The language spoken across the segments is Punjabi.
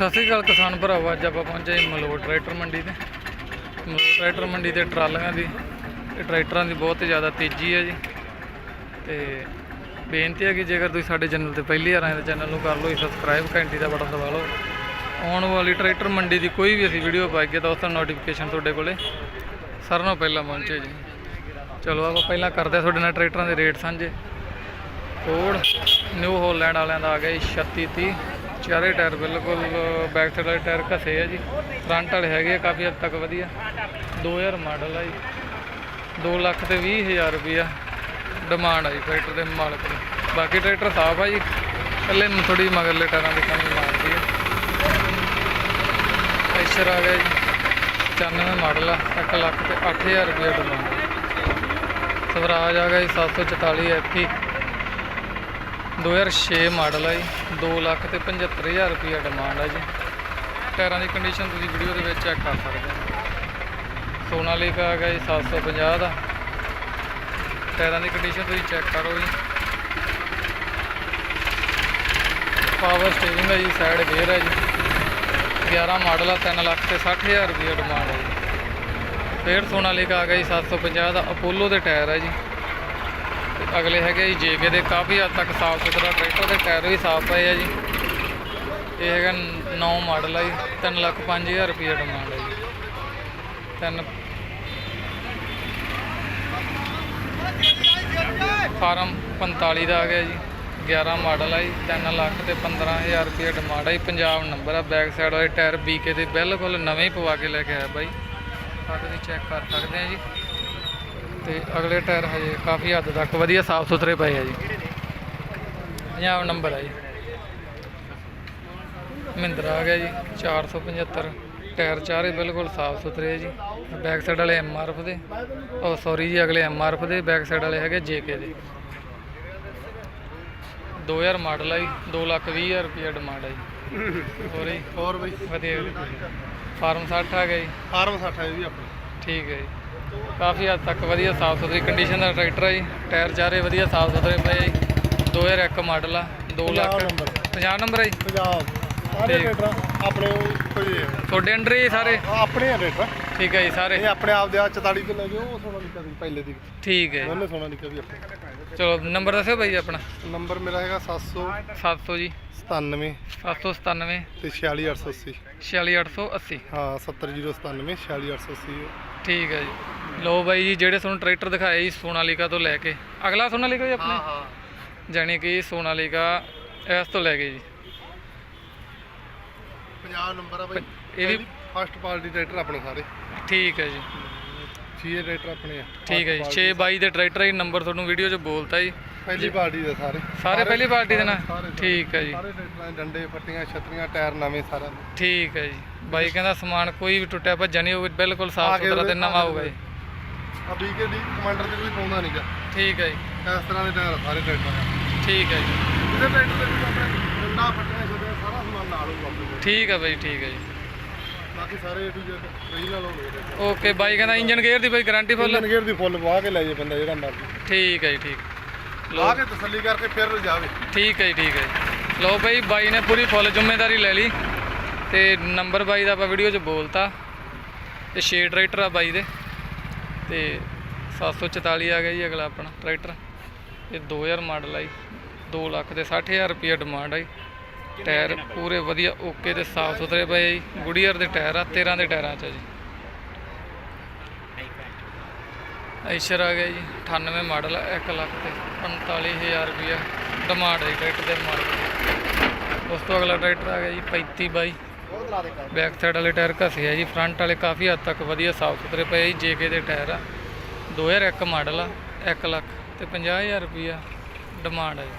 ਸਤਿ ਸ਼੍ਰੀ ਅਕਾਲ ਕਿਸਾਨ ਭਰਾਵੋ, ਅੱਜ ਆਪਾਂ ਪਹੁੰਚੇ ਜੀ ਮਲੋਟ ਟਰੈਕਟਰ ਮੰਡੀ ਤੇ। ਮਲੋਟ ਟਰੈਕਟਰ ਮੰਡੀ ਤੇ ਟਰਾਲੀਆਂ ਦੀ, ਤੇ ਟਰੈਕਟਰਾਂ ਦੀ ਬਹੁਤ ਜ਼ਿਆਦਾ ਤੇਜ਼ੀ ਹੈ ਜੀ। ਤੇ ਬੇਨਤੀ ਹੈ ਕਿ ਜੇਕਰ ਤੁਸੀਂ ਸਾਡੇ ਚੈਨਲ ਤੇ ਪਹਿਲੀ ਵਾਰ ਆਏ ਤਾਂ ਚੈਨਲ ਨੂੰ ਕਰ ਲਓ ਸਬਸਕ੍ਰਾਈਬ ਘੰਟੀ ਦਾ ਬਟਨ ਦਬਾ ਲਓ। ਆਉਣ ਵਾਲੀ ਟਰੈਕਟਰ ਮੰਡੀ ਦੀ ਕੋਈ ਵੀ ਅਸੀਂ ਵੀਡੀਓ ਪਾਈਏ ਤਾਂ ਉਸ ਦਾ ਨੋਟੀਫਿਕੇਸ਼ਨ ਤੁਹਾਡੇ ਕੋਲੇ ਸਾਰਿਆਂ ਨਾਲੋਂ ਪਹਿਲਾਂ ਪਹੁੰਚੇ ਜੀ। ਚਲੋ, ਆਪਾਂ ਪਹਿਲਾਂ ਕਰਦੇ ਹਾਂ ਤੁਹਾਡੇ ਨਾਲ ਟਰੈਕਟਰਾਂ ਦੇ ਰੇਟ ਸਾਂਝੇ। ਕੋਡ ਨਿਊ ਹੋਲੈਂਡ ਵਾਲਿਆਂ ਦਾ ਆ ਗਿਆ ਜੀ 3630 ਚਾਰੇ ਟਾਇਰ ਬਿਲਕੁਲ ਬੈਕ ਸਾਈਡ ਵਾਲੇ ਟਾਇਰ ਘਸੇ ਆ ਜੀ। ਫਰੰਟ ਵਾਲੇ ਹੈਗੇ ਆ, ਕਾਫੀ ਹੱਦ ਤੱਕ ਵਧੀਆ। 2000 ਮਾਡਲ ਆ ਜੀ। 2 ਲੱਖ ਤੇ 20 ਹਜ਼ਾਰ ਰੁਪਈਆ ਡਿਮਾਂਡ ਆ ਜੀ ਟਰੈਕਟਰ ਦੇ ਮਾਲਕ ਦੀ। ਬਾਕੀ ਟਰੈਕਟਰ ਸਾਫ਼ ਆ ਜੀ। ਇਕੱਲੇ ਥੋੜੀ ਮਗਰਲੇ ਟਾਇਰਾਂ ਦੀ ਕਮੀ ਮਾਰਦੀ ਹੈ ਐਸ਼ਰ ਆ ਗਿਆ ਜੀ। 94 ਮਾਡਲ ਆ 1 ਲੱਖ ਤੇ 8000 ਰੁਪਇਆ ਡਿਮਾਂਡ ਸਵਰਾਜ ਆ ਗਿਆ ਜੀ 744 ਐਫੀ 2006 ਮਾਡਲ ਹੈ ਜੀ 2 ਲੱਖ ਤੇ 75000 ਰੁਪਏ ਡਿਮਾਂਡ ਹੈ ਜੀ। ਟਾਇਰਾਂ ਦੀ ਕੰਡੀਸ਼ਨ ਤੁਸੀਂ ਵੀਡੀਓ ਦੇ ਵਿੱਚ ਚੈੱਕ ਕਰ ਸਕਦੇ ਹੋ। ਸੋਨਾਲੀਕਾ ਆ ਗਿਆ ਜੀ 750 ਦਾ। ਟਾਇਰਾਂ ਦੀ ਕੰਡੀਸ਼ਨ ਤੁਸੀਂ ਚੈੱਕ ਕਰੋ ਜੀ। ਪਾਵਰ ਸਟੀਅਰਿੰਗ ਹੈ ਜੀ ਸਾਈਡ ਗੇਅਰ ਹੈ ਜੀ। 11 ਮਾਡਲ ਆ 3 ਲੱਖ ਤੇ 60000 ਰੁਪਏ ਡਿਮਾਂਡ ਹੈ ਜੀ। ਫੇਰ ਸੋਨਾਲੀਕਾ ਆ ਗਿਆ ਜੀ 750 ਦਾ ਅਪੋਲੋ ਦੇ ਟਾਇਰ ਹੈ ਜੀ। ਅਗਲੇ ਹੈਗੇ ਜੀ ਜੇਕੇ ਦੇ, ਕਾਫੀ ਹੱਦ ਤੱਕ ਸਾਫ਼ ਸੁਥਰਾ ਟਰੈਕਟਰ ਦੇ ਟਾਇਰ ਵੀ ਸਾਫ਼ ਪਏ ਆ ਜੀ। ਇਹ ਹੈਗਾ 9 ਮਾਡਲ ਆ ਜੀ 3 ਲੱਖ 5000 ਰੁਪਏ ਡਿਮਾਂਡ ਹੈ ਜੀ। ਤਿੰਨ ਫਾਰਮ 45 ਦਾ ਆ ਗਿਆ ਜੀ 11 ਮਾਡਲ ਆ ਜੀ 3 ਲੱਖ ਤੇ 15000 ਰੁਪਏ ਡਿਮਾਂਡ ਆ ਜੀ। ਪੰਜਾਬ ਨੰਬਰ ਆ, ਬੈਕ ਸਾਈਡ ਵਾਲੇ ਟਾਇਰ ਬੀਕੇ ਦੇ ਬਿਲਕੁਲ ਨਵੇਂ ਹੀ ਪਵਾ ਕੇ ਲੈ ਕੇ ਆਇਆ ਬਾਈ। ਸਾਡੇ ਵੀ ਚੈੱਕ ਕਰ ਸਕਦੇ ਆ ਜੀ। ਤੇ ਅਗਲੇ ਟਾਇਰ ਹਜੇ ਕਾਫੀ ਹੱਦ ਤੱਕ ਵਧੀਆ ਸਾਫ਼ ਸੁਥਰੇ ਪਏ ਆ ਜੀ। ਪੰਜਾਬ ਨੰਬਰ ਆ ਜੀ। ਮਹਿੰਦਰਾ ਆ ਗਿਆ ਜੀ 475 ਟਾਇਰ ਚਾਰੇ ਬਿਲਕੁਲ ਸਾਫ਼ ਸੁਥਰੇ ਆ ਜੀ। ਬੈਕ ਸਾਈਡ ਵਾਲੇ ਐਮਆਰਐਫ ਦੇ। ਉਹ ਸੌਰੀ ਜੀ ਅਗਲੇ ਐਮਆਰਐਫ ਦੇ ਬੈਕ ਸਾਈਡ ਵਾਲੇ ਹੈਗੇ ਜੇਕੇ ਦੇ। 2000 ਮਾਡਲ ਆ ਜੀ 2 ਲੱਖ 20 ਹਜ਼ਾਰ ਰੁਪਏ ਡਿਮਾਂਡ ਆ ਜੀ। ਹੋਰ ਜੀ ਹੋਰ ਬਈ। ਵਧੀਆ ਫਾਰਮ 60 ਆ ਗਿਆ ਜੀ। ਫਾਰਮ 60 ਹੈ ਵੀ ਆਪਣੀ। ਠੀਕ ਹੈ ਜੀ। ਕਾਫੀ ਹੱਦ ਤੱਕ ਵਧੀਆ ਸਾਫ਼ ਸੁਥਰੀ ਕੰਡੀਸ਼ਨ ਦਾ ਟਰੈਕਟਰ ਹੈ ਜੀ। ਟਾਇਰ ਚਾਰੇ ਵਧੀਆ ਸਾਫ਼ ਸੁਥਰੇ ਪਏ ਜੀ। 2001 ਮਾਡਲ ਆ 2 ਲੱਖ। ਪੰਜਾਬ ਨੰਬਰ। 50 ਨੰਬਰ ਹੈ ਜੀ। ਪੰਜਾਬ ਸਾਰੇ ਠੀਕ। ਰੇਟਰ ਆਪਣੇ ਕੋਈ ਤੁਹਾਡੇ ਅੰਡਰ ਹੀ ਸਾਰੇ? ਆਪਣੇ ਆ ਰੇਟਰ ਠੀਕ ਹੈ ਜੀ ਸਾਰੇ। ਇਹ ਆਪਣੇ ਆਪ ਦੇ ਆ 44 ਤੋਂ ਲੈ ਕੇ ਉਹ ਸੋਨਾ ਨਿਕਾ ਸੀ ਪਹਿਲੇ ਦੀ। ਠੀਕ ਹੈ। ਦੋਨੇ ਸੋਨਾ ਨਿਕਾ ਵੀ ਆਪਣੇ। ਚਲੋ ਨੰਬਰ ਦੱਸਿਓ ਬਾਈ ਆਪਣਾ। ਨੰਬਰ ਮੇਰਾ ਹੈਗਾ 700 700 ਜੀ। 97 797 ਤੇ 46880 46880 ਹਾਂ 70097 46880 ਠੀਕ ਹੈ ਜੀ। ਲੋ ਬਾਈ ਜੀ ਜਿਹੜੇ ਤੁਹਾਨੂੰ ਟਰੈਕਟਰ ਦਿਖਾਏ ਜੀ ਸੋਨਾਲੀਕਾ ਤੋਂ ਲੈ ਕੇ। ਅਗਲਾ ਸੋਨਾਲੀਕਾ ਜੀ ਆਪਣੇ? ਹਾਂ ਜਾਣੀ ਕਿ ਸੋਨਾਲੀਕਾ ਇਸ ਤੋਂ ਲੈ ਕੇ ਜੀ। ਪੰਜਾਬ ਨੰਬਰ ਆ ਬਈ। ਇਹ ਵੀ ਫਸਟ ਪਾਰਟੀ ਟਰੈਕਟਰ ਆਪਣੇ ਸਾਰੇ। ਠੀਕ ਹੈ ਜੀ। ਛੇ ਟਰੈਕਟਰ ਆਪਣੇ ਆ। ਠੀਕ ਹੈ ਜੀ 6 ਬਾਈ ਦੇ ਟਰੈਕਟਰ ਹੀ ਨੰਬਰ ਤੁਹਾਨੂੰ ਵੀਡੀਓ 'ਚ ਬੋਲਤਾ ਜੀ। ਪਹਿਲੀ ਪਾਰਟੀ ਦੇ ਸਾਰੇ। ਸਾਰੇ ਪਹਿਲੀ ਪਾਰਟੀ ਦੇ ਨਾਲ। ਠੀਕ ਹੈ ਜੀ। ਸਾਰੇ ਟਰੈਕਟਰਾਂ ਦੇ ਡੰਡੇ ਪੱਟੀਆਂ ਛਤਰੀਆਂ ਟਾਇਰ ਨਵੇਂ ਸਾਰਾ ਠੀਕ ਹੈ ਜੀ। ਬਾਈ ਕਹਿੰਦਾ ਸਮਾਨ ਕੋਈ ਵੀ ਟੁੱਟਿਆ ਭੱਜਿਆ ਨਹੀਂ ਹੋਊਗਾ ਬਿਲਕੁਲ ਸਾਫ਼ ਸੁਥਰਾ ਤੇ ਨਵਾਂ ਹੋਊਗਾ ਜੀ ਆ ਬੀਕੇ ਦੀ ਕਮਾਂਡਰ ਤੇ ਕੋਈ ਪਾਉਂਦਾ ਨਹੀਂਗਾ ਠੀਕ ਹੈ ਜੀ। ਇਸ ਤਰ੍ਹਾਂ ਦੇ ਟਾਇਰ ਆ ਸਾਰੇ ਟਰੈਕਟਰਾਂ ਦੇ। ਠੀਕ ਹੈ ਜੀ। ਇਹਦੇ ਟਰੈਕਟਰ ਦੇ ਵਿੱਚ ਆਪਣੇ ਡੰਡਾ ਪੱਟੀਆਂ ਛਤਰੀਆਂ ਸਾਰਾ ਸਮਾਨ ਨਾਲ ਹੋਊਗਾ ਆਪਣੇ ਕੋਲ। ਠੀਕ ਹੈ ਬਾਈ ਠੀਕ ਹੈ ਜੀ। ਬਾਕੀ ਸਾਰੇ ਏ ਟੂ ਜ਼ੈਡ ਰੀਜਨਲ ਹੋਣਗੇ ਓਕੇ ਬਾਈ ਕਹਿੰਦਾ ਇੰਜਨ ਗੇਅਰ ਦੀ ਬਾਈ ਗਾਰੰਟੀ ਫੁੱਲ ਇੰਜਨ ਗੇਅਰ ਦੀ ਫੁੱਲ ਵਾਹ ਕੇ ਲੈ ਜੇ ਬੰਦਾ ਜਿਹੜਾ ਮਰਜ਼ੀ। ਠੀਕ ਹੈ ਜੀ ਠੀਕ। ਲਾ ਕੇ ਤਸੱਲੀ ਕਰਕੇ ਫਿਰ ਜਾਵੇ। ਠੀਕ ਹੈ ਜੀ ਠੀਕ ਹੈ ਜੀ। ਲਓ ਬਾਈ ਬਾਈ ਨੇ ਪੂਰੀ ਫੁੱਲ ਜ਼ਿੰਮੇਵਾਰੀ ਲੈ ਲਈ। ਤੇ ਨੰਬਰ ਬਾਈ ਦਾ ਆਪਾਂ ਵੀਡੀਓ 'ਚ ਬੋਲਤਾ। ਤੇ ਛੇ ਟਰੈਕਟਰ ਆ ਬਾਈ ਦੇ। ਤੇ 744 ਆ ਗਿਆ ਜੀ ਅਗਲਾ ਆਪਣਾ ਟਰੈਕਟਰ। ਇਹ 2000 ਮਾਡਲ ਆ ਜੀ। 2 ਲੱਖ ਤੇ 60000 ਰੁਪਏ ਡਿਮਾਂਡ ਆ ਜੀ। ਟਾਇਰ ਪੂਰੇ ਵਧੀਆ ਓਕੇ ਤੇ ਸਾਫ਼ ਸੁਥਰੇ ਪਏ ਜੀ। ਗੁਡੀਅਰ ਦੇ ਟਾਇਰ ਆ 13 ਦੇ ਟਾਇਰਾਂ 'ਚ ਆ ਜੀ। ਐਸ਼ਰ ਆ ਗਿਆ ਜੀ 98 ਮਾਡਲ ਆ 1 ਲੱਖ ਤੇ 45000 ਰੁਪਇਆ ਡਿਮਾਂਡ ਹੈ ਟਰੈਕਟਰ ਦੇ ਮਾਡਲ ਉਸ ਤੋਂ ਅਗਲਾ ਟਰੈਕਟਰ ਆ ਗਿਆ ਜੀ 35 ਬਾਈ। ਬੈਕ ਸਾਈਡ ਵਾਲੇ ਟਾਇਰ ਘਸੇ ਆ ਜੀ, ਫਰੰਟ ਵਾਲੇ ਕਾਫੀ ਹੱਦ ਤੱਕ ਵਧੀਆ ਸਾਫ਼ ਸੁਥਰੇ ਪਏ ਆ ਜੀ ਜੇਕੇ ਦੇ ਟਾਇਰ ਆ। 2001 ਮਾਡਲ ਆ 1 ਲੱਖ ਤੇ 50000 ਰੁਪਇਆ ਡਿਮਾਂਡ ਆ ਜੀ।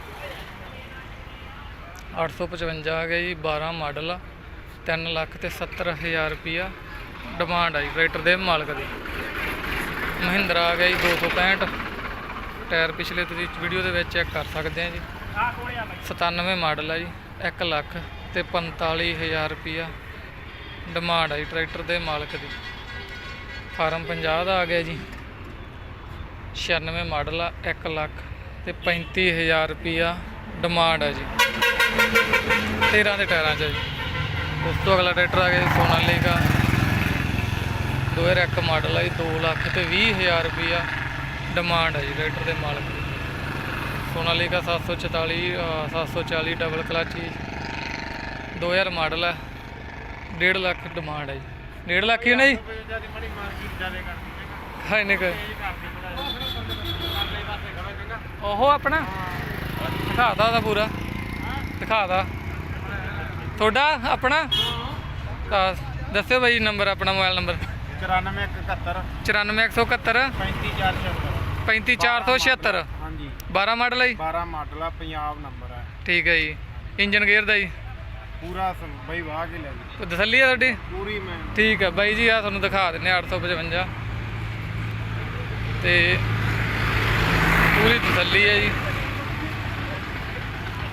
855 ਆ ਗਿਆ ਜੀ 12 ਮਾਡਲ ਆ 3 ਲੱਖ ਤੇ 70000 ਰੁਪਇਆ ਡਿਮਾਂਡ ਆ ਜੀ, ਟਰੈਕਟਰ ਦੇ ਮਾਲਕ ਦੀ। ਮਹਿੰਦਰਾ ਆ ਗਿਆ ਜੀ 265 ਟਾਇਰ ਪਿਛਲੇ ਤੁਸੀਂ ਵੀਡੀਓ ਦੇ ਵਿੱਚ ਚੈੱਕ ਕਰ ਸਕਦੇ ਆ ਜੀ। 97 ਮਾਡਲ ਆ ਜੀ 1 ਲੱਖ ਤੇ 45000 ਰੁਪਇਆ ਡਿਮਾਂਡ ਆ ਜੀ ਟਰੈਕਟਰ ਦੇ ਮਾਲਕ ਦੀ। ਫਾਰਮ 50 ਦਾ ਆ ਗਿਆ ਜੀ। 96 ਮਾਡਲ ਆ 1 ਲੱਖ ਤੇ 35000 ਰੁਪਇਆ ਡਿਮਾਂਡ ਆ ਜੀ। 13 ਦੇ ਟਾਇਰਾਂ 'ਚ ਆ ਜੀ। ਉਸ ਤੋਂ ਅਗਲਾ ਟਰੈਕਟਰ ਆ ਗਿਆ ਜੀ ਸੋਨਾਲੀਕਾ 2001 ਮਾਡਲ ਆ ਜੀ 2 ਲੱਖ ਤੇ 20 ਹਜ਼ਾਰ ਰੁਪਈਆ ਡਿਮਾਂਡ ਹੈ ਜੀ ਟਰੈਕਟਰ ਦੇ ਮਾਲਕ ਦੀ। ਸੋਨਾਲੀਕਾ 744 ਅਹ 740 ਡਬਲ ਕਲਚ ਜੀ। 2000 ਮਾਡਲ ਹੈ 1.5 ਲੱਖ ਡਿਮਾਂਡ ਹੈ ਜੀ। 1.5 ਲੱਖ ਹੀ ਨਾ ਜੀ। ਹਾਂ ਇੰਨੇ ਕੁ। ਇਹ ਕਰਦੀ ਪਰਲੇ ਪਾਸੇ ਖੜਾ ਚੰਗਾ ਉਹ ਆਪਣਾ। ਦਿਖਾਦਾ ਉਹਦਾ ਪੂਰਾ। ਦਿਖਾਦਾ ਤੁਹਾਡਾ ਆਪਣਾ? ਤਾਂ ਦੱਸਿਓ ਬਾਈ ਨੰਬਰ ਆਪਣਾ ਮੋਬਾਈਲ ਨੰਬਰ। 9471 94171 35476 35476 ਹਾਂਜੀ। 12 ਮਾਡਲ ਹੈ ਜੀ। 12 ਮਾਡਲ ਆ ਪੰਜਾਬ ਨੰਬਰ ਹੈ ਠੀਕ ਹੈ ਜੀ। ਇੰਜਨ ਗੇਅਰ ਦਾ ਜੀ। ਪੂਰਾ ਸਮ- ਬਈ ਵਾਹ ਕੇ ਲੈ ਜੀ ਕੋਈ ਤਸੱਲੀ ਹੈ ਤੁਹਾਡੀ? ਪੂਰੀ ਮੈਂ। ਠੀਕ ਹੈ ਬਾਈ ਜੀ ਆ ਤੁਹਾਨੂੰ ਦਿਖਾ ਦਿੰਨੇ 855 ਤੇ ਪੂਰੀ ਤਸੱਲੀ ਹੈ ਜੀ।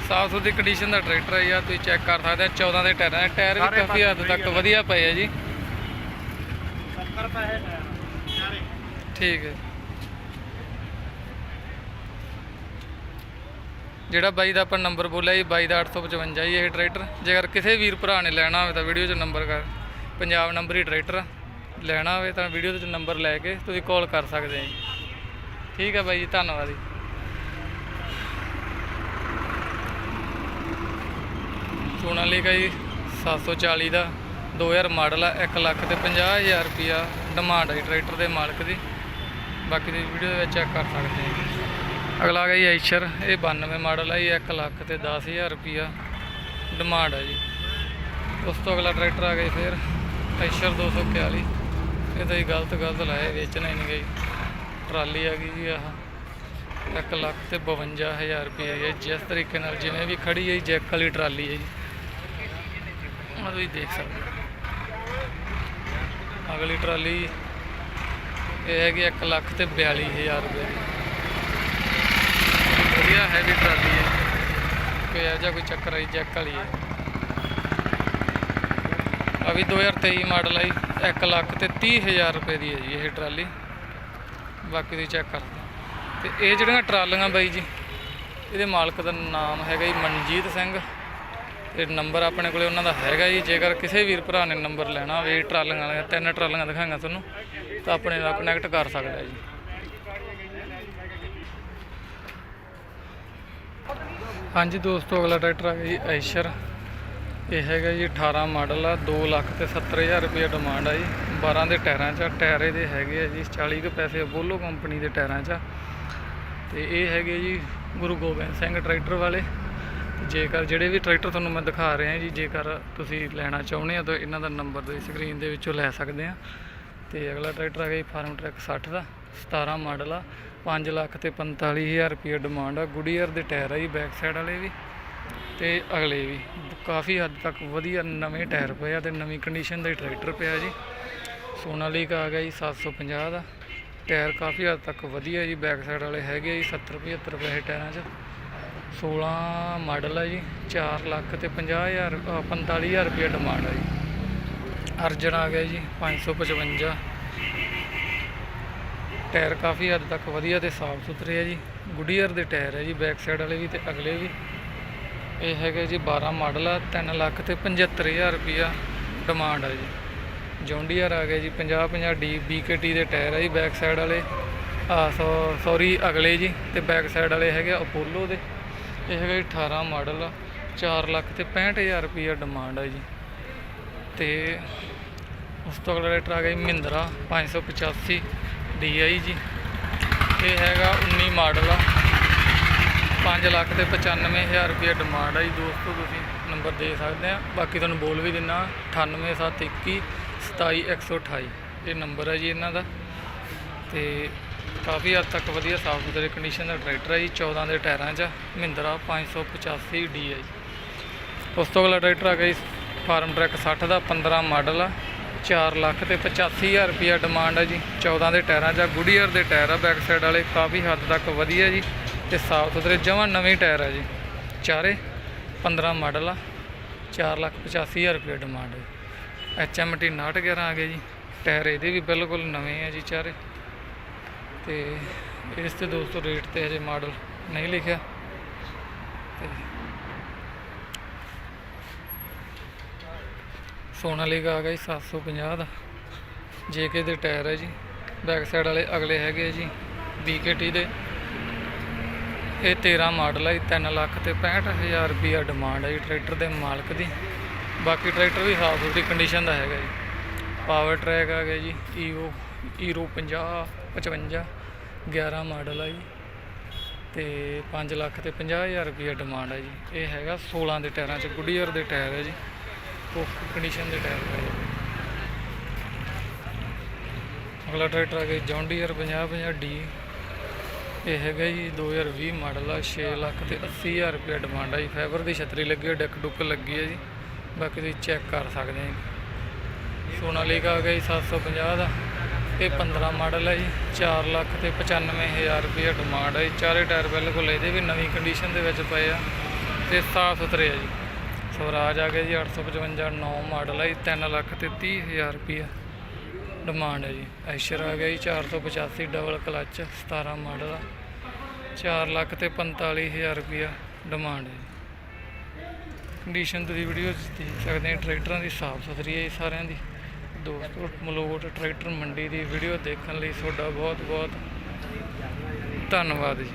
ਸਾਫ਼ ਸੁਥਰੀ ਕੰਡੀਸ਼ਨ ਦਾ ਟਰੈਕਟਰ ਹੈ ਯਾਰ ਤੁਸੀਂ ਚੈੱਕ ਕਰ ਸਕਦੇ ਆ 14 ਦੇ ਟਾਇਰਾਂ ਦੇ ਟਾਇਰ ਵੀ ਸਾਰੇ ਕਾਫੀ ਹੱਦ ਪਾਸੇ ਤੱਕ ਵਧੀਆ ਵਧੀਆ ਪਏ ਆ ਜੀ। 70 ਪੈਸੇ ਸਾਰੇ ਠੀਕ ਹੈ ਜਿਹੜਾ ਬਾਈ ਦਾ ਆਪਾਂ ਨੰਬਰ ਬੋਲਿਆ ਜੀ, ਬਾਈ ਦਾ 855 ਜੀ ਇਹ ਟਰੈਕਟਰ। ਜੇਕਰ ਕਿਸੇ ਵੀਰ ਭਰਾ ਨੇ ਲੈਣਾ ਹੋਵੇ ਤਾਂ ਵੀਡੀਓ 'ਚ ਨੰਬਰ ਕਰ, ਪੰਜਾਬ ਨੰਬਰ ਹੀ ਟਰੈਕਟਰ ਲੈਣਾ ਹੋਵੇ ਤਾਂ ਵੀਡੀਓ ਦੇ ਵਿੱਚ ਨੰਬਰ ਲੈ ਕੇ ਤੁਸੀਂ ਕਾਲ ਕਰ ਸਕਦੇ ਆ ਜੀ। ਠੀਕ ਹੈ ਬਾਈ ਜੀ, ਧੰਨਵਾਦ ਜੀ। ਸੋਨਾਲੀਕਾ ਜੀ 740 ਦਾ 2000 ਮਾਡਲ ਆ 1 ਲੱਖ ਤੇ 50000 ਰੁਪਿਆ ਡਿਮਾਂਡ ਹੈ ਜੀ ਟਰੈਕਟਰ ਦੇ ਮਾਲਕ ਦੀ। ਬਾਕੀ ਦੀ ਵੀਡੀਓ ਦੇ ਵਿੱਚ ਚੈੱਕ ਕਰ ਸਕਦੇ ਆ ਅਗਲਾ ਆ ਗਿਆ ਜੀ ਐਸ਼ਰ ਇਹ 92 ਮਾਡਲ ਹੈ ਜੀ 1 ਲੱਖ ਤੇ 10000 ਰੁਪਿਆ ਡਿਮਾਂਡ ਹੈ ਜੀ। ਉਸ ਤੋਂ ਅਗਲਾ ਟਰੈਕਟਰ ਆ ਗਿਆ ਜੀ ਫਿਰ ਐਸ਼ਰ 241 ਇਹ ਤਾਂ ਜੀ ਗਲਤ ਗਲਤ ਲਾਇਆ ਵੇਚਣਾ ਹੀ ਨਹੀਂ ਗਈ ਟਰਾਲੀ ਆ ਗਈ ਜੀ ਆਹ 1 ਲੱਖ ਤੇ 52000 ਰੁਪਏ ਹੈ ਜਿਸ ਤਰੀਕੇ ਨਾਲ ਜਿਵੇਂ ਵੀ ਖੜੀ ਹੈ ਜੀ, ਜੈਕ ਵਾਲੀ ਟਰਾਲੀ ਹੈ ਜੀ। ਉਹ ਤੁਸੀਂ ਦੇਖ ਸਕਦੇ ਅਗਲੀ ਟਰਾਲੀ ਇਹ ਹੈਗੀ 1 ਲੱਖ ਤੇ 42000 ਰੁਪਏ ਦੀ ਵਧੀਆ ਹੈਵੀ ਟਰਾਲੀ ਹੈ। ਕੋਈ ਇਹੋ ਜਿਹਾ ਕੋਈ ਚੱਕਰ ਆਈ ਜੈਕ ਵਾਲੀ ਹੈ। ਆ ਵੀ 2023 ਮਾਡਲ ਹੈ 1 ਲੱਖ ਤੇ 30000 ਰੁਪਏ ਦੀ ਹੈ ਜੀ ਇਹ ਟਰਾਲੀ। ਬਾਕੀ ਤੁਸੀਂ ਚੈੱਕ ਕਰ ਲਓ। ਤੇ ਇਹ ਜਿਹੜੀਆਂ ਟਰਾਲੀਆਂ ਬਾਈ ਜੀ, ਇਹਦੇ ਮਾਲਕ ਦਾ ਨਾਮ ਹੈਗਾ ਜੀ ਮਨਜੀਤ ਸਿੰਘ। ਤੇ ਨੰਬਰ ਆਪਣੇ ਕੋਲੇ ਉਹਨਾਂ ਦਾ ਹੈਗਾ ਜੀ, ਜੇਕਰ ਕਿਸੇ ਵੀਰ ਭਰਾ ਨੇ ਨੰਬਰ ਲੈਣਾ ਹੋਵੇ ਟਰਾਲੀਆਂ ਵਾਲੀਆਂ, ਤਿੰਨ ਟਰਾਲੀਆਂ ਦਿਖਾਈਆਂ ਤੁਹਾਨੂੰ, ਤਾਂ ਆਪਣੇ ਨਾਲ ਕਨੈਕਟ ਕਰ ਸਕਦਾ ਜੀ। ਹਾਂਜੀ ਦੋਸਤੋ, ਅਗਲਾ ਟਰੈਕਟਰ ਆ ਗਿਆ ਜੀ ਐਸ਼ਰ ਇਹ ਹੈਗਾ ਜੀ 18 ਮਾਡਲ ਆ 2 ਲੱਖ ਤੇ 70000 ਰੁਪਏ ਡਿਮਾਂਡ ਆ ਜੀ 12 ਦੇ ਟਾਇਰਾਂ 'ਚ ਆ। ਟਾਇਰ ਇਹਦੇ ਹੈਗੇ ਆ ਜੀ 40 ਕੁ ਪੈਸੇ ਬੋਲੋ ਕੰਪਨੀ ਦੇ ਟਾਇਰਾਂ 'ਚ ਆ। ਤੇ ਇਹ ਹੈਗੇ ਜੀ ਗੁਰੂ ਗੋਬਿੰਦ ਸਿੰਘ ਟਰੈਕਟਰ ਵਾਲੇ ਜੇਕਰ ਜਿਹੜੇ ਵੀ ਟਰੈਕਟਰ ਤੁਹਾਨੂੰ ਮੈਂ ਦਿਖਾ ਰਿਹਾ ਜੀ, ਜੇਕਰ ਤੁਸੀਂ ਲੈਣਾ ਚਾਹੁੰਦੇ ਆ ਤਾਂ ਇਹਨਾਂ ਦਾ ਨੰਬਰ ਤੁਸੀਂ ਸਕਰੀਨ ਦੇ ਵਿੱਚੋਂ ਲੈ ਸਕਦੇ ਆ ਤੇ ਅਗਲਾ ਟਰੈਕਟਰ ਆ ਗਿਆ ਜੀ ਫਾਰਮ ਟਰੈਕ 60 ਦਾ 17 ਮਾਡਲ ਆ 5 ਲੱਖ ਤੇ 45000 ਰੁਪਏ ਡਿਮਾਂਡ ਆ। ਗੁਡੀਅਰ ਦੇ ਟਾਇਰ ਆ ਜੀ ਬੈਕ ਸਾਈਡ ਵਾਲੇ ਵੀ ਤੇ ਅਗਲੇ ਵੀ। ਕਾਫੀ ਹੱਦ ਤੱਕ ਵਧੀਆ ਨਵੇਂ ਟਾਇਰ ਪਏ ਆ ਤੇ ਨਵੀਂ ਕੰਡੀਸ਼ਨ ਦਾ ਹੀ ਟਰੈਕਟਰ ਪਿਆ ਜੀ। ਸੋਨਾਲੀਕਾ ਆ ਗਿਆ ਜੀ 750 ਦਾ। ਟਾਇਰ ਕਾਫੀ ਹੱਦ ਤੱਕ ਵਧੀਆ ਜੀ ਬੈਕ ਸਾਈਡ ਵਾਲੇ ਹੈਗੇ ਜੀ 70 75 ਰੁਪਏ ਟਾਇਰਾਂ 'ਚ। 16 ਮਾਡਲ ਆ ਜੀ 4 ਲੱਖ ਤੇ 50000 ਅ, 45000 ਰੁਪਏ ਡਿਮਾਂਡ ਆ ਜੀ। ਅਰਜਨ ਆ ਗਿਆ ਜੀ 555 ਟਾਇਰ ਕਾਫੀ ਹੱਦ ਤੱਕ ਵਧੀਆ ਤੇ ਸਾਫ਼ ਸੁਥਰੇ ਆ ਜੀ। ਗੁਡੀਅਰ ਦੇ ਟਾਇਰ ਹੈ ਜੀ ਬੈਕ ਸਾਈਡ ਵਾਲੇ ਵੀ ਤੇ ਅਗਲੇ ਵੀ। ਇਹ ਹੈਗੇ ਜੀ 12 ਮਾਡਲ ਆ 3 ਲੱਖ ਤੇ 75000 ਰੁਪਿਆ ਡਿਮਾਂਡ ਆ ਜੀ। ਜੌਂਡੀਅਰ ਆ ਗਿਆ ਜੀ 50 50 ਡੀ ਬੀਕੇਟੀ ਦੇ ਟਾਇਰ ਆ ਜੀ ਬੈਕ ਸਾਈਡ ਵਾਲੇ। ਆ ਸੌਰੀ, ਅਗਲੇ ਜੀ ਤੇ ਬੈਕ ਸਾਈਡ ਵਾਲੇ ਹੈਗੇ ਆ ਅਪੋਲੋ ਦੇ। ਇਹ ਹੈਗਾ ਜੀ 18 ਮਾਡਲ ਆ 4 ਲੱਖ ਤੇ 65000 ਰੁਪਿਆ ਡਿਮਾਂਡ ਆ ਜੀ। ਤੇ ਉਸ ਤੋਂ ਅਗਲਾ ਟਰੈਕਟਰ ਆ ਗਿਆ ਜੀ, ਮਹਿੰਦਰਾ 585 DI ਜੀ। ਇਹ ਹੈਗਾ 19 ਮਾਡਲ ਆ। 5 ਲੱਖ ਤੇ 95000 ਰੁਪਏ ਡਿਮਾਂਡ ਆ ਜੀ ਦੋਸਤੋ ਤੁਸੀਂ। ਨੰਬਰ ਦੇ ਸਕਦੇ ਆ। ਬਾਕੀ ਤੁਹਾਨੂੰ ਬੋਲ ਵੀ ਦਿੰਨਾ 98721 27128 ਇਹ ਨੰਬਰ ਹੈ ਜੀ ਇਹਨਾਂ ਦਾ। ਤੇ ਕਾਫੀ ਹੱਦ ਤੱਕ ਵਧੀਆ ਸਾਫ਼ ਸੁਥਰੇ ਕੰਡੀਸ਼ਨ ਦਾ ਟਰੈਕਟਰ ਹੈ ਜੀ। 14 ਦੇ ਟਾਇਰਾਂ 'ਚ ਮਹਿੰਦਰਾ 585 ਡੀ ਹੈ ਉਸ ਤੋਂ ਅਗਲਾ ਟਰੈਕਟਰ ਆ ਗਿਆ ਜੀ, ਫਾਰਮ ਟਰੈਕ 60 ਦਾ 15 ਮਾਡਲ ਆ। 4 ਲੱਖ ਤੇ 85000 ਰੁਪਿਆ ਡਿਮਾਂਡ ਹੈ ਜੀ। 14 ਦੇ ਟਾਇਰਾਂ 'ਚ ਗੁਡੀਅਰ ਦੇ ਟਾਇਰ ਆ ਬੈਕ ਸਾਈਡ ਵਾਲੇ, ਕਾਫੀ ਹੱਦ ਤੱਕ ਵਧੀਆ ਜੀ ਤੇ ਸਾਫ਼ ਸੁਥਰੇ, ਜਮਾਂ ਨਵੇਂ ਟਾਇਰ ਆ ਜੀ। ਚਾਰੇ 15 ਮਾਡਲ ਆ 4 ਲੱਖ 85000 ਰੁਪਏ ਡਿਮਾਂਡ ਹੈ ਐਚ ਐਮ ਟੀ 911 ਆ ਗਏ ਜੀ। ਟਾਇਰ ਇਹਦੇ ਵੀ ਬਿਲਕੁਲ ਨਵੇਂ ਆ ਜੀ ਚਾਰੇ। ਤੇ ਇਸ ਤੇ ਦੋਸਤੋ ਰੇਟ ਤੇ ਹਜੇ ਮਾਡਲ ਨਹੀਂ ਲਿਖਿਆ। ਤੇ ਸੋਨਾਲੀਕਾ ਆ ਗਿਆ ਜੀ 750 ਦਾ। ਜੇਕੇ ਦੇ ਟਾਇਰ ਹੈ ਜੀ, ਬੈਕ ਸਾਈਡ ਵਾਲੇ ਅਗਲੇ ਹੈਗੇ ਆ ਜੀ BKT ਦੇ। ਇਹ 13 ਮਾਡਲ ਹੈ ਜੀ 3 ਲੱਖ ਤੇ 65000 ਰੁਪਿਆ ਡਿਮਾਂਡ ਹੈ ਜੀ ਟਰੈਕਟਰ ਦੇ ਮਾਲਕ ਦੀ। ਬਾਕੀ ਟਰੈਕਟਰ ਵੀ ਸਾਫ਼ ਸੁਥਰੀ ਕੰਡੀਸ਼ਨ ਦਾ ਹੈਗਾ ਜੀ। ਪਾਵਰ ਟਰੈਕ ਆ ਗਿਆ ਜੀ ਈਓ ਈਰੋ 50 55 11 ਮਾਡਲ ਆ ਜੀ। ਤੇ 5 ਲੱਖ ਤੇ 50000 ਰੁਪਿਆ ਡਿਮਾਂਡ ਹੈ ਜੀ। ਇਹ ਹੈਗਾ 16 ਦੇ ਟਾਇਰਾਂ 'ਚ ਗੁੱਡੀਅਰ ਦੇ ਟਾਇਰ ਹੈ ਜੀ। ਕੰਡੀਸ਼ਨ ਦੇ ਟਾਇਰ ਹੈ ਜੀ ਅਗਲਾ ਟਰੈਕਟਰ ਆ ਗਿਆ ਜੌਂਡੀਅਰ 50 50 ਡੀ ਇਹ ਹੈਗਾ ਜੀ 2020 ਮਾਡਲ ਆ 6 ਲੱਖ ਤੇ 80000 ਰੁਪਏ ਡਿਮਾਂਡ ਆ ਜੀ। ਫਾਈਬਰ ਦੀ ਛਤਰੀ ਲੱਗੀ ਹੈ ਡੈਕ ਡੁੱਕ ਲੱਗੀ ਹੈ ਜੀ। ਬਾਕੀ ਤੁਸੀਂ ਚੈੱਕ ਕਰ ਸਕਦੇ ਆ ਜੀ। ਸੋਨਾਲੀਕਾ ਆ ਗਿਆ ਜੀ 750 ਦਾ। ਇਹ 15 ਮਾਡਲ ਹੈ ਜੀ 4 ਲੱਖ ਤੇ 95000 ਰੁਪਏ ਡਿਮਾਂਡ ਆ ਜੀ। ਚਾਰੇ ਟਾਇਰ ਬਿਲਕੁਲ ਇਹਦੇ ਵੀ ਨਵੀਂ ਕੰਡੀਸ਼ਨ ਦੇ ਵਿੱਚ ਪਏ ਆ ਤੇ ਸਾਫ਼ ਸੁਥਰੇ ਆ ਜੀ। ਸਵਰਾਜ ਆ ਗਿਆ ਜੀ 855 9 ਮਾਡਲ ਹੈ ਜੀ 3 ਲੱਖ ਤੇ 30000 ਰੁਪਏ ਡਿਮਾਂਡ ਹੈ ਜੀ। ਐਸ਼ਰ ਆ ਗਿਆ ਜੀ 485 ਡਬਲ ਕਲਚ 17 ਮਾਡਲ ਆ। 4 ਲੱਖ ਤੇ 45000 ਰੁਪਿਆ ਡਿਮਾਂਡ ਹੈ ਜੀ। ਕੰਡੀਸ਼ਨ ਦੀ ਵੀਡੀਓ 'ਚ ਦੇਖ ਸਕਦੇ ਹੋ ਟਰੈਕਟਰਾਂ ਦੀ ਸਾਫ਼ ਸੁਥਰੀ ਹੈ ਜੀ ਸਾਰਿਆਂ ਦੀ। ਦੋਸਤੋ, ਮਲੋਟ ਟਰੈਕਟਰ ਮੰਡੀ ਦੀ ਵੀਡੀਓ ਦੇਖਣ ਲਈ ਤੁਹਾਡਾ ਬਹੁਤ ਬਹੁਤ ਧੰਨਵਾਦ ਜੀ।